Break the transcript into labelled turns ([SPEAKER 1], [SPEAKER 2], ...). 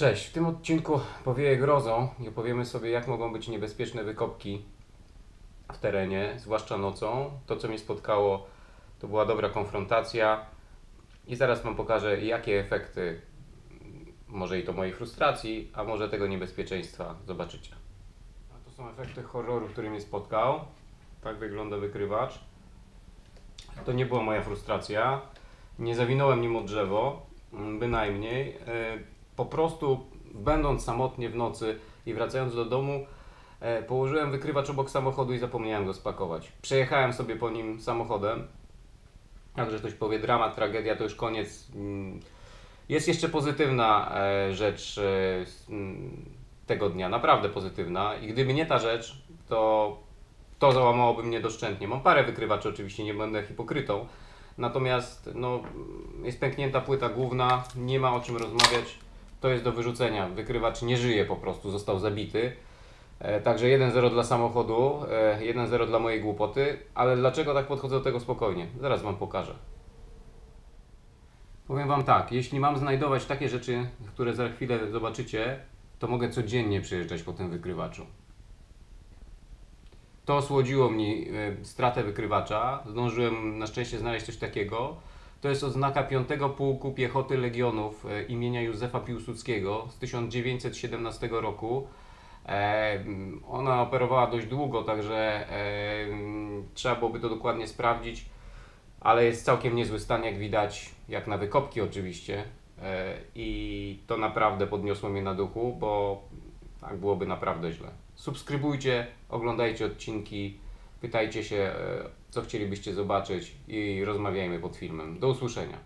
[SPEAKER 1] Cześć, w tym odcinku powieje grozą i opowiemy sobie, jak mogą być niebezpieczne wykopki w terenie, zwłaszcza nocą. To, co mnie spotkało, to była dobra konfrontacja i zaraz Wam pokażę, jakie efekty, może i to mojej frustracji, a może tego niebezpieczeństwa zobaczycie. A to są efekty horroru, który mnie spotkał. Tak wygląda wykrywacz. To nie była moja frustracja. Nie zawinąłem nim o drzewo, bynajmniej. Po prostu, będąc samotnie w nocy i wracając do domu, e, położyłem wykrywacz obok samochodu i zapomniałem go spakować. Przejechałem sobie po nim samochodem. Także ktoś powie, dramat, tragedia, to już koniec. Mm, Jest jeszcze pozytywna e, rzecz e, mm, tego dnia, naprawdę pozytywna. I gdyby nie ta rzecz, to to załamałoby mnie doszczętnie. Mam parę wykrywaczy, oczywiście nie będę hipokrytą. Natomiast no, jest pęknięta płyta główna, nie ma o czym rozmawiać. To jest do wyrzucenia. Wykrywacz nie żyje po prostu, został zabity. E, Także 1-0 dla samochodu, e, 1-0 dla mojej głupoty. Ale dlaczego tak podchodzę do tego spokojnie? Zaraz Wam pokażę. Powiem Wam tak, jeśli mam znajdować takie rzeczy, które za chwilę zobaczycie, to mogę codziennie przyjeżdżać po tym wykrywaczu. To osłodziło mi e, stratę wykrywacza. Zdążyłem na szczęście znaleźć coś takiego. To jest oznaka 5 Pułku Piechoty Legionów e, imienia Józefa Piłsudskiego z 1917 roku. E, mm, Ona operowała dość długo, także e, mm, trzeba byłoby to dokładnie sprawdzić, ale jest całkiem niezły stan, jak widać, jak na wykopki oczywiście. I to naprawdę podniosło mnie na duchu, bo tak byłoby naprawdę źle. Subskrybujcie, oglądajcie odcinki, pytajcie się, co chcielibyście zobaczyć i rozmawiajmy pod filmem. Do usłyszenia.